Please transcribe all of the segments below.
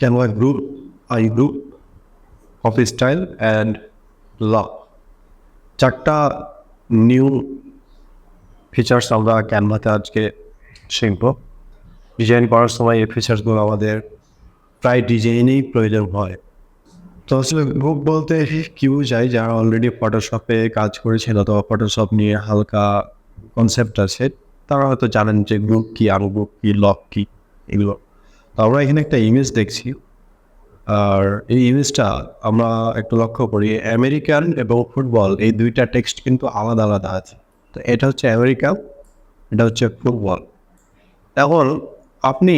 Canva group, I group, office style and law. চারটা new features আমরা ক্যানভাতে আজকে শিখব। ডিজাইন করার সময় এই ফিচার্সগুলো আমাদের প্রায় ডিজাইনেই প্রয়োজন হয়। তো আসলে গ্রুপ বলতে কি বোঝায় যারা অলরেডি ফটোশপে কাজ করেছেন অথবা ফটোশপ নিয়ে হালকা কনসেপ্ট আছে তারা হয়তো জানেন যে গ্রুপ কি আরও গ্রুপ কি লক কি এগুলো। আমরা এখানে একটা ইমেজ দেখছি। আর এই ইমেজটা আমরা একটু লক্ষ্য করি আমেরিকান এবং ফুটবল এই দুইটা টেক্সট কিন্তু আলাদা আলাদা আছে। তো এটা হচ্ছে আমেরিকান এটা হচ্ছে ফুটবল এখন আপনি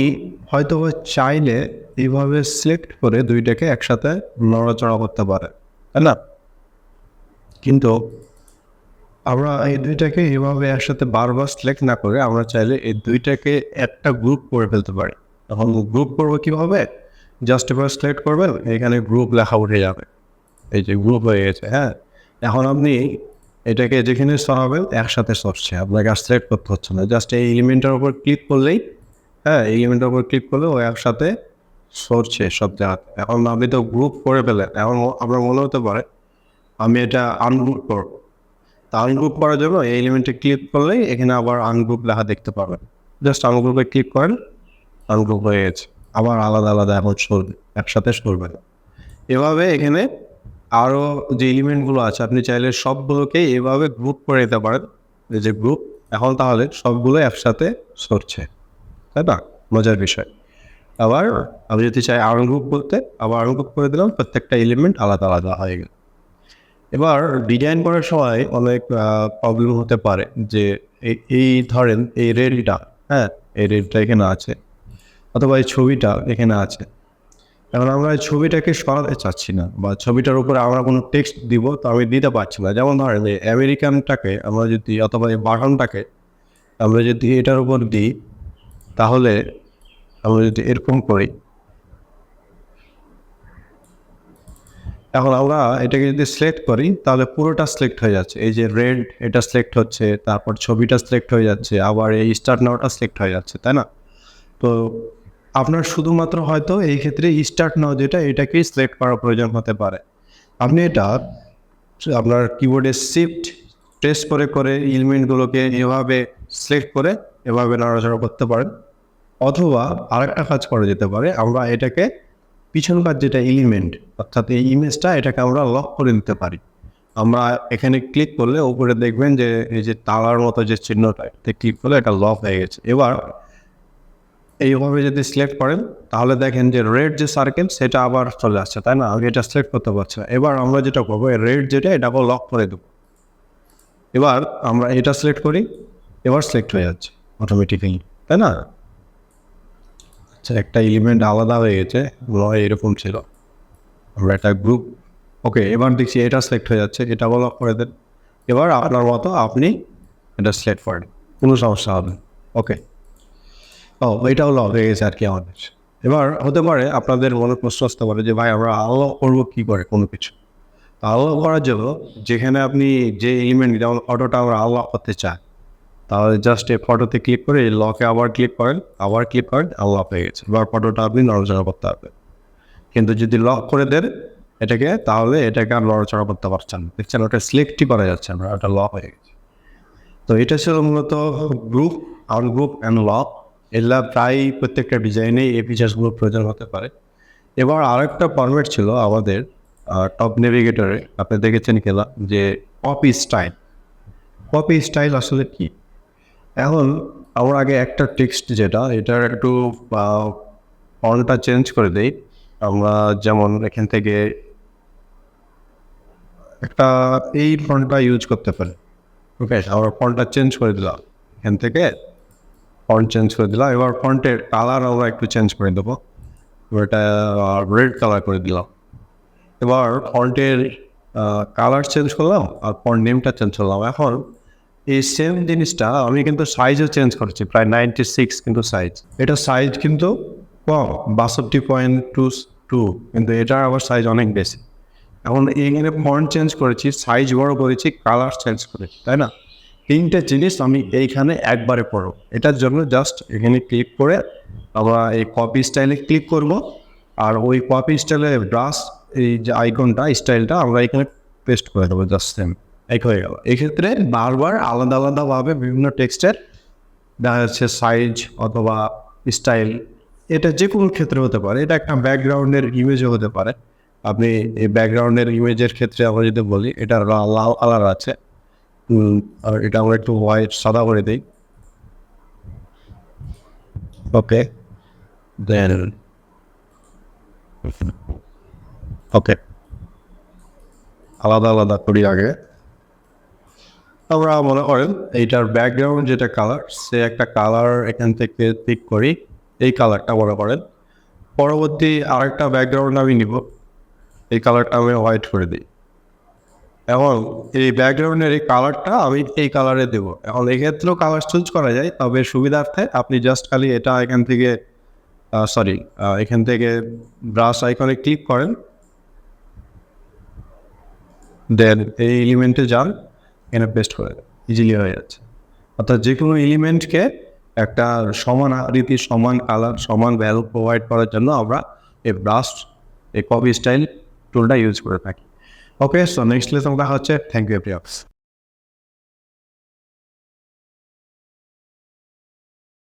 হয়তো চাইলে এইভাবে সিলেক্ট করে দুইটাকে একসাথে নড়াচড়া করতে পারেন, তাই না? কিন্তু আমরা এই দুইটাকে এইভাবে একসাথে বারবার সিলেক্ট না করে আমরা চাইলে এই দুইটাকে একটা গ্রুপ করে ফেলতে পারি। তখন গ্রুপ করব কীভাবে? জাস্ট এবার সিলেক্ট করবেন, এখানে গ্রুপ লেখা উঠে যাবে। এই যে গ্রুপ হয়ে গেছে হ্যাঁ? এখন আপনি এটাকে যেখানে সরাবেন একসাথে সরছে আপনাকে আর সিলেক্ট করতে হচ্ছে না। জাস্ট এই এলিমেন্টের উপর ক্লিক করলেই হ্যাঁ এই এলিমেন্টের উপর ক্লিক করলে ও একসাথে সরছে সব জায়গাতে। এখন আপনি তো গ্রুপ করে ফেলেন এখন আপনার মনে হতে পারে, আমি এটা আনগ্রুপ করব। তা আনগ্রুপ করার জন্য এই এলিমেন্টে ক্লিক করলেই এখানে আবার আনগ্রুপ লেখা দেখতে পাবেন। জাস্ট আনগ্রুপে ক্লিক করেন আনগ্রুপ হয়ে গেছে। আবার আলাদা আলাদা এখন সরবে একসাথে সরবে। এভাবে এখানে আরও যে এলিমেন্টগুলো আছে, আপনি চাইলে সবগুলোকে এভাবে গ্রুপ করে দিতে পারেন। যে গ্রুপ এখন তাহলে সবগুলো একসাথে সরছে। তাই না? মজার বিষয়। আবার আমি যদি চাই আনগ্রুপ করতে, আবার আনগ্রুপ করে দিলাম, প্রত্যেকটা এলিমেন্ট আলাদা আলাদা হয়ে গেল। এবার ডিজাইন করার সময় অনেক প্রবলেম হতে পারে যে এই ধরেন এই রেডটা হ্যাঁ এই রেডটা এখানে আছে। অথবা এই ছবিটা এখানে আছে। এখন আমরা এই ছবিটাকে সরাতে চাচ্ছি না বা ছবিটার উপরে আমরা কোনো টেক্সট দিব তো আমি দিতে পারছি না। যেমন ধরেন এই আমেরিকানটাকে আমরা যদি অথবা এই বাটনটাকে আমরা যদি এটার উপর দিই, তাহলে আমরা যদি এরকম করি। এখন আমরা এটাকে যদি সিলেক্ট করি, তাহলে পুরোটা সিলেক্ট হয়ে যাচ্ছে। এই যে রেড এটা সিলেক্ট হচ্ছে, তারপর ছবিটা সিলেক্ট হয়ে যাচ্ছে, আবার এই স্টার্ট নাওটা সিলেক্ট হয়ে যাচ্ছে, তাই না? তো আপনার শুধুমাত্র হয়তো এই ক্ষেত্রে স্টার্ট নাও যেটা এটাকেই সিলেক্ট করার প্রয়োজন হতে পারে। আপনি এটা আপনার কিবোর্ডে শিফট প্রেস করে করে এলিমেন্টগুলোকে এভাবে সিলেক্ট করে এভাবে নড়াচড়া করতে পারেন। অথবা আরেকটা কাজ করা যেতে পারে, আমরা এটাকে পিছনকার যেটা এলিমেন্ট অর্থাৎ এই ইমেজটা এটাকে আমরা লক করে নিতে পারি। আমরা এখানে ক্লিক করলে উপরে দেখবেন যে, এই যে তালার মতো যে চিহ্নটা এটাতে ক্লিক করলে এটা লক হয়ে গেছে। এবার এইভাবে যদি সিলেক্ট করেন, তাহলে দেখেন যে রেড যে সার্কেল সেটা আবার চলে আসছে, তাই না? আমি এটা সিলেক্ট করতে পারছি না। এবার আমরা যেটা করব রেড যেটা, এটাকে লক করে দেবো। এবার আমরা এটা সিলেক্ট করি, এবার সিলেক্ট হয়ে যাচ্ছে অটোমেটিক্যালি তাই না? আচ্ছা একটা এলিমেন্ট আলাদা হয়ে গেছে এরকম ছিল। আমরা একটা গ্রুপ ওকে এবার দেখছি এটা সিলেক্ট হয়ে যাচ্ছে এটা লক করে দেন। এবার আপনার মতো আপনি এটা সিলেক্ট করেন, কোনো সমস্যা হবে। ওকে ও, এটাও লক হয়ে গেছে আর কি আমাদের এবার হতে পারে আপনাদের মনে প্রশ্ন আসতে পারে যে, ভাই, আমরা আলো করব কী করে কোনো কিছু? আলো করার জন্য যেখানে আপনি যে এলিমেন্ট যেমন ফটোটা আমরা আলো করতে চাই, তাহলে জাস্ট এই ফটোতে ক্লিক করে লকে আবার ক্লিক করেন, আবার ক্লিক করেন, আল্লাহ হয়ে গেছে। এবার ফটোটা আপনি নড়াচড়া করতে পারবেন কিন্তু যদি লক করে দেন এটাকে, তাহলে এটাকে আর নড়াচড়া করতে পারছেন দেখছেন, ওটা সিলেক্টই করা যাচ্ছে না, ওটা লক হয়ে গেছে। তো এটা ছিল মূলত group out group and lock এগুলা প্রায় প্রত্যেকটা ডিজাইনে এই ফিচার্সগুলো প্রয়োজন হতে পারে। এবার আরেকটা ফরম্যাট ছিল আমাদের টপ নেভিগেটরে আপনি দেখেছেন খেলা যে কপি স্টাইল কপি স্টাইল আসলে কি? এখন আমার আগে একটা টেক্সট যেটা, এটার একটু ফন্টটা চেঞ্জ করে দেই। আমরা যেমন এখান থেকে একটা এই ফন্টটা ইউজ করতে পারি। ওকে আমরা ফন্টটা চেঞ্জ করে দিলাম। এখান থেকে ফন্ট চেঞ্জ করে দিলাম। এবার ফন্টের কালার আমরা একটু চেঞ্জ করে দেবো। এটা রেড কালার করে দিলাম। এবার ফন্টের কালার চেঞ্জ করলাম আর ফন্ট নেমটা চেঞ্জ করলাম। এখন এই সেম জিনিসটা আমি কিন্তু সাইজও চেঞ্জ করেছি, প্রায় নাইনটি সিক্স কিন্তু সাইজ এটা সাইজ কিন্তু কম, বাষট্টি পয়েন্ট টু টু, কিন্তু এটার আবার সাইজ অনেক বেশি। এখন এখানে ফন্ট চেঞ্জ করেছি সাইজ বড় করেছি কালার চেঞ্জ করেছি, তাই না? তিনটে জিনিস আমি এইখানে একবারে পড়ব এটার জন্য জাস্ট এখানে ক্লিক করে আমরা এই কপি স্টাইলে ক্লিক করব। আর ওই কপি স্টাইলের ব্রাশ এই যে আইকনটা স্টাইলটা আমরা এখানে পেস্ট করে দেবো জাস্ট সেম এক হয়ে গেল। এক্ষেত্রে বারবার আলাদা আলাদাভাবে বিভিন্ন টেক্সটের দেখা যাচ্ছে সাইজ অথবা স্টাইল এটা যে কোনো ক্ষেত্রে হতে পারে। এটা একটা ব্যাকগ্রাউন্ডের ইমেজও হতে পারে। আপনি এই ব্যাকগ্রাউন্ডের ইমেজের ক্ষেত্রে আমরা যদি বলি, এটা লাল কালার আছে। আর এটা আমরা একটু হোয়াইট সাদা করে দিই। ওকে দেন ওকে আলাদা আলাদা করি আগে। আমরা মনে করেন এইটার ব্যাকগ্রাউন্ড যেটা কালার সে একটা কালার এখান থেকে পিক করি। এই কালারটা মনে করেন। পরবর্তী আরেকটা ব্যাকগ্রাউন্ড আমি নিব। এই কালারটা আমি হোয়াইট করে দিই। এখন এই ব্যাকগ্রাউন্ডের এই কালারটা আমি এই কালারে দেব। এখন এক্ষেত্রেও কালার চুজ করা যায়, তবে সুবিধার্থে আপনি জাস্ট খালি এটা এখান থেকে সরি এখান থেকে ব্রাশ আইকনে ক্লিক করেন। দেন এই এলিমেন্টে যান, এখানে পেস্ট করে ইজিলি হয়ে যাচ্ছে। অর্থাৎ যে কোনো এলিমেন্টকে একটা সমান রীতি, সমান কালার সমান ভ্যালু প্রোভাইড করার জন্য আমরা এই ব্রাশ এই কপি স্টাইল টুলটা ইউজ করে থাকি। ওকে সো নেক্সট লেসন দেখা হচ্ছে থ্যাংক ইউ এভরিওয়ান